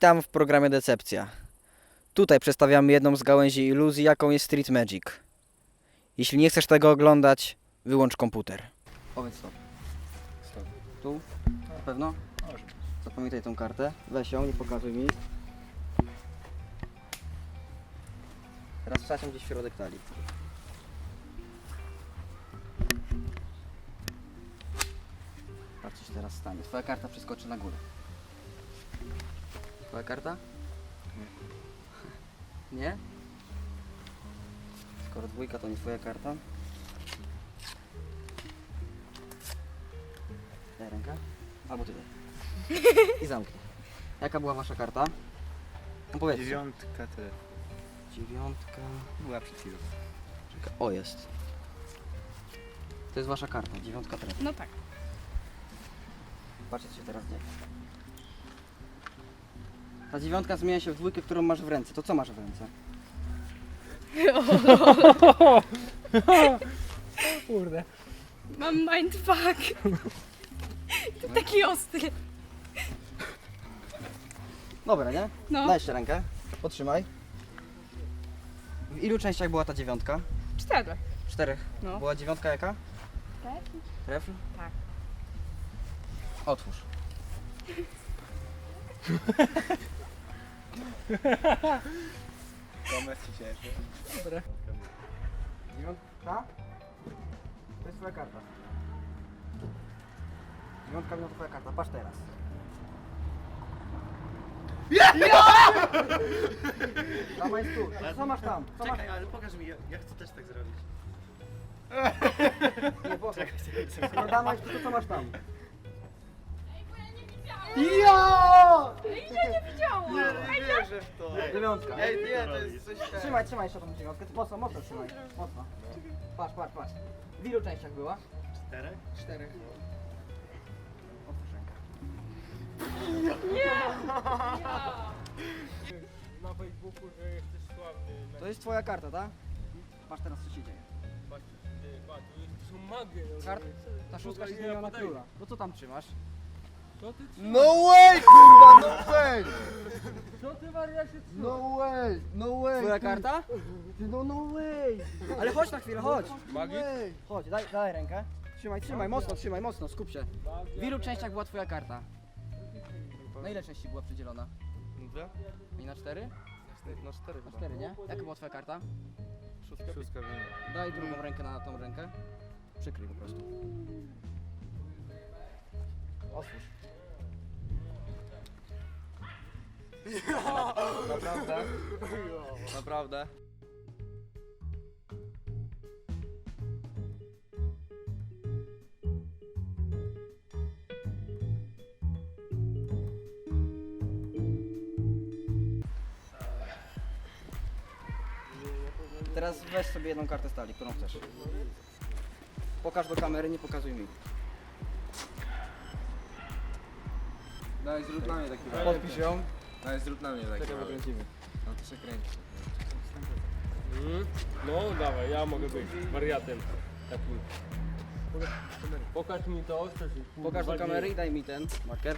Witam w programie Decepcja. Tutaj przedstawiamy jedną z gałęzi iluzji, jaką jest Street Magic. Jeśli nie chcesz tego oglądać, wyłącz komputer. Powiedz stop. Stop. Tu? Na pewno? Może. Zapamiętaj tą kartę. Weź ją, nie pokazuj mi. Teraz wsadź ją gdzieś w środek talii. Patrz, co się teraz stanie. Twoja karta przeskoczy na górę. Twoja karta? Nie. Nie? Skoro dwójka to nie twoja karta. Daj rękę. Albo ty daj. I zamknij. Jaka była wasza karta? No powiedzcie. Dziewiątka to Dziewiątka. była przed chwilą. O, jest. To jest wasza karta. Dziewiątka tref. No tak. Patrzcie, co się teraz dzieje. Ta dziewiątka zmienia się w dwójkę, którą masz w ręce. To co masz w ręce? Kurde. Mam mindfuck. To taki ostry. Dobra, nie? No. Daj jeszcze rękę. Potrzymaj. W ilu częściach była ta dziewiątka? Cztery. Czterech. No. Była dziewiątka jaka? Tak? Trefl? Tak. Otwórz. Gomez się cieszy. Dobra. Dziewiątka? To jest twoja karta. Dziewiątka to twoja karta. Patrz teraz. Dama jest tu. Co masz tam? Co masz? Czekaj, ale pokaż mi, ja, ja chcę też tak zrobić. Nie. No dama jest tu, co masz tam? Widziałam. Nie wierzę w to. Dziewiątka. Ej, nie, to jest coś tak. Trzymaj, trzymaj jeszcze tą dziewiątkę. Mocno, mocno trzymaj. Mocno. Patrz, patrz, patrz. W ilu częściach była? Czterech? Czterech. Na Facebooku, że jesteś sławny. To jest twoja karta, tak? Patrz teraz co się dzieje. Patrz, ty, patrz, to są magie. no, Kart? to jest- Ta szóstka się Ja zmieniła na króla. No co tam trzymasz? No way, kurwa, no way! co ty wariacie No way, no way! Twoja karta? Ty, no no way! Ale chodź na chwilę, chodź. Magik? Way. Chodź, daj, daj rękę. Trzymaj, trzymaj, mocno, trzymaj, mocno, skup się. W ilu częściach była twoja karta? Na ile części była przydzielona? Dwa? I na cztery? No cztery Na cztery, nie? Jaka była twoja karta? Szóstka. Wiem. Daj drugą rękę na tą rękę. Przykryj po prostu. Otwórz. Naprawdę? Naprawdę? Teraz weź sobie jedną kartę stali, którą chcesz. Pokaż do kamery, nie pokazuj mi. Daj, zrób na mnie taki Podpisz ją. Daj, zrób na mnie taki Czekaj, wykręcimy. No to się kręci. Mm? No dawaj, ja mogę być wariatem takim. Pokaż mi to, co się Pokaż do kamery i daj mi ten marker.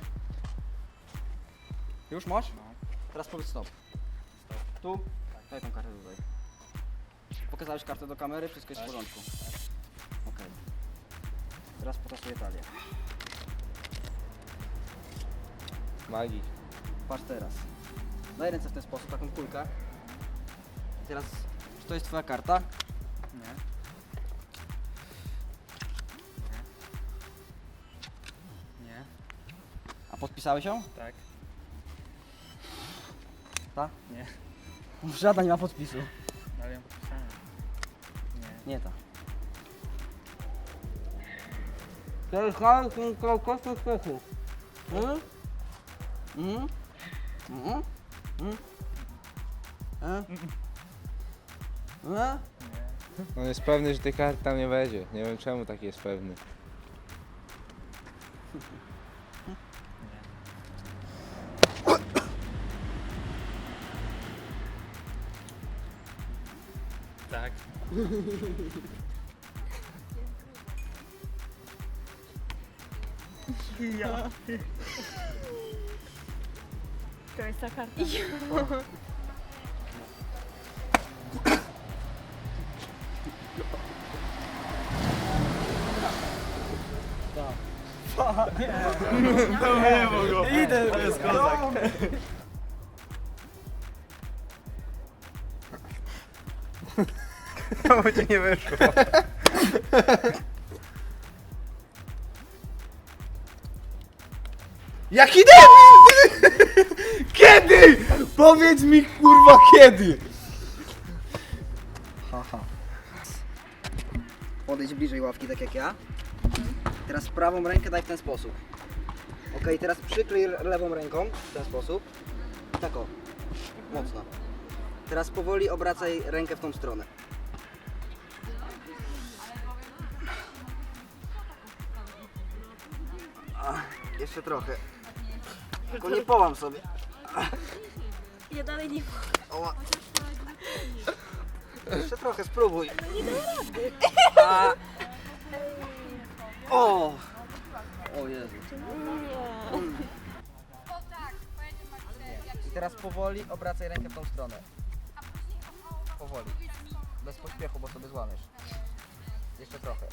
Już masz? Teraz powiedz stop. Tu? Daj tą kartę tutaj. Pokazałeś kartę do kamery, wszystko jest w porządku. Okej. Teraz potasuję talię. Magii. Patrz teraz. Daj ręce w ten sposób, taką kulkę. I teraz, czy to jest twoja karta? Nie. Nie. A podpisałeś ją? Tak. Ta? Nie. Żadna nie ma podpisu. Ale ją podpisałem. Nie. Nie ta. To jest kawałek kostny skoku. Mhm. E? E? On jest pewny, że tej karty tam nie będzie. Nie wiem czemu taki jest pewny. Tak. To jest ta karta. To ci nie wyszło. Jaki debil! Powiedz mi kurwa kiedy! Haha. Podejdź bliżej ławki, tak jak ja. Teraz prawą rękę daj w ten sposób. Ok, teraz przykryj le- lewą ręką w ten sposób. Tak o. Mocno. Teraz powoli obracaj rękę w tą stronę. Jeszcze trochę. Tylko nie połam sobie. Ja dalej nie Oła. Jeszcze trochę, spróbuj. A... O! O Jezu. I teraz powoli obracaj rękę w tą stronę. Powoli. Bez pośpiechu, bo sobie złamiesz. Jeszcze trochę.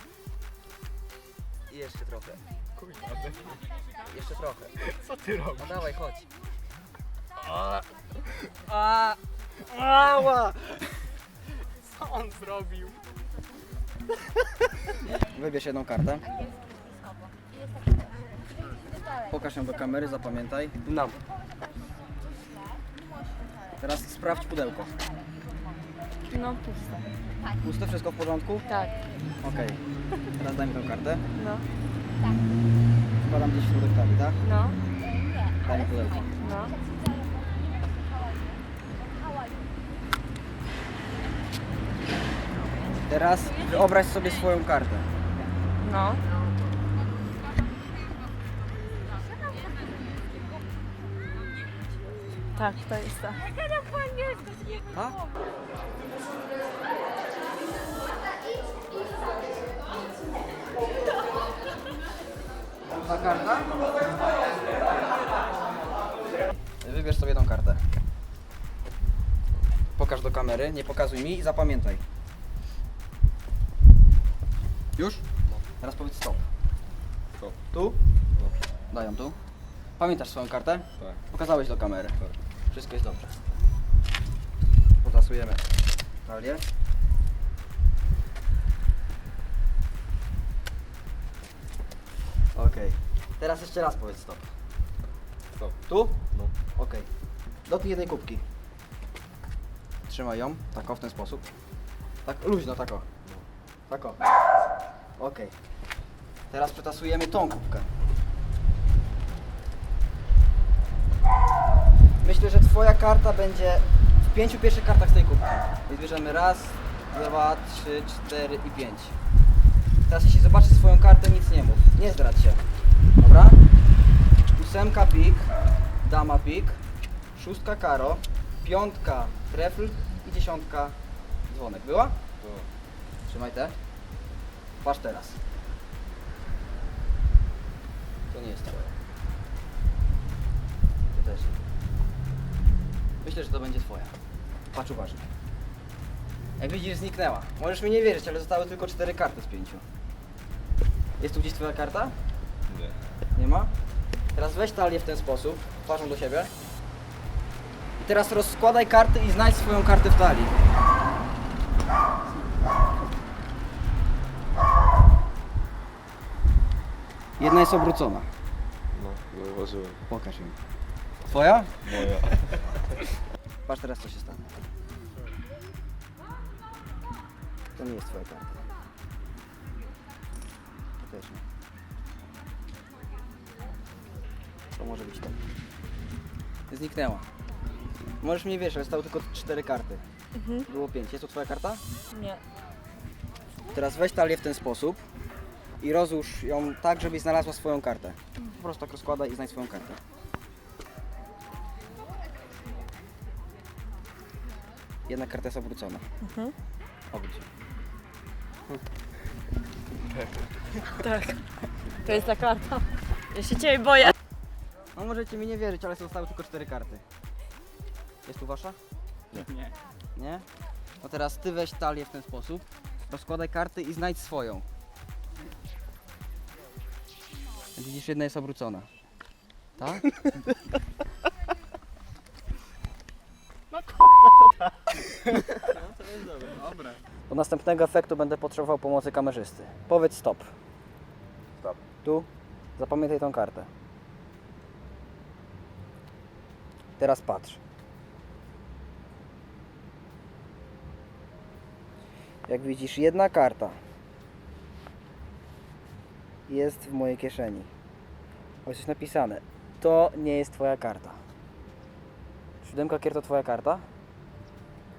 I jeszcze trochę. Jeszcze trochę. Co ty robisz? No dawaj, chodź. A, ała! Co on zrobił? Wybierz jedną kartę. Pokaż ją do kamery, zapamiętaj. Nam. Teraz sprawdź pudełko. No puste. Puste, wszystko w porządku? Tak. Okej. Teraz daj mi tą kartę. No. Wkładam gdzieś w środek tak? No. Daj mi pudełko. No. Teraz wyobraź sobie swoją kartę. No. Tak, to jest ta. A? Ta karta? Wybierz sobie tą kartę. Pokaż do kamery, nie pokazuj mi i zapamiętaj. Już? Teraz powiedz stop. Stop. Tu? Dają tu. Pamiętasz swoją kartę? Tak. Pokazałeś do kamery. Tak. Wszystko jest dobrze. Potasujemy talię. Okej. Teraz jeszcze raz powiedz stop. Stop. Tu? No. Okej. Dotknij jednej kubki. Trzymaj ją, tak o, w ten sposób. Tak luźno, tak o. Tak o. Okej. Teraz przetasujemy tą kubkę. Myślę, że twoja karta będzie w pięciu pierwszych kartach z tej kubki. Więc bierzemy raz, dwa, trzy, cztery i pięć. Teraz jeśli zobaczysz swoją kartę, nic nie mów. Nie zdradź się. Dobra? Ósemka pik, dama pik, szóstka karo, piątka trefl i dziesiątka dzwonek. Była? Trzymaj te. Patrz teraz. To nie jest twoje. To też. Myślę, że to będzie twoja. Patrz uważnie. Jak widzisz, zniknęła. Możesz mi nie wierzyć, ale zostały tylko cztery karty z pięciu. Jest tu gdzieś twoja karta? Nie. Nie ma? Teraz weź talię w ten sposób, twarzą do siebie. I teraz rozkładaj karty i znajdź swoją kartę w talii. Jedna jest obrócona. No, zauważyłem. Pokaż ją. Twoja? Moja. Patrz teraz co się stanie. To nie jest twoja karta. To też nie. To może być to. Zniknęła. Możesz mnie wiesz, ale stały tylko cztery karty. Było pięć. Jest to twoja karta? Nie. Teraz weź talię w ten sposób i rozłóż ją tak, żebyś znalazła swoją kartę. Po prostu tak rozkładaj i znajdź swoją kartę. Jedna karta jest obrócona. Obróć. ją. Tak. To jest ta karta. Ja się ciebie boję. No możecie mi nie wierzyć, ale zostały tylko cztery karty. Jest tu wasza? Nie. Nie? No teraz ty weź talię w ten sposób, rozkładaj karty i znajdź swoją. Widzisz, jedna jest obrócona. Tak? Dobra. Do następnego efektu będę potrzebował pomocy kamerzysty. Powiedz stop. Stop. Tu. Zapamiętaj tą kartę. Teraz patrz. Jak widzisz, jedna karta jest w mojej kieszeni. Choć jest napisane, to nie jest Twoja karta. Siódemka kier to Twoja karta?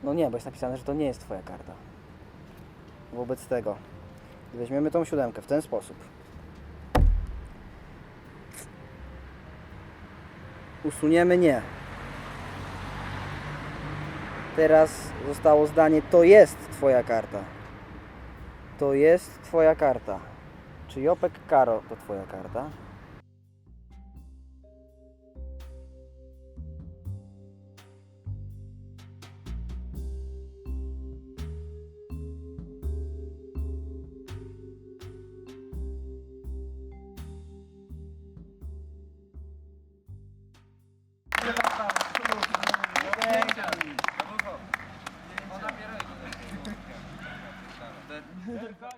No nie, bo jest napisane, że to nie jest Twoja karta. Wobec tego, weźmiemy tą siódemkę w ten sposób. Usuniemy nie. Teraz zostało zdanie, to jest Twoja karta. To jest Twoja karta. Czy Jopek Karo to twoja karta?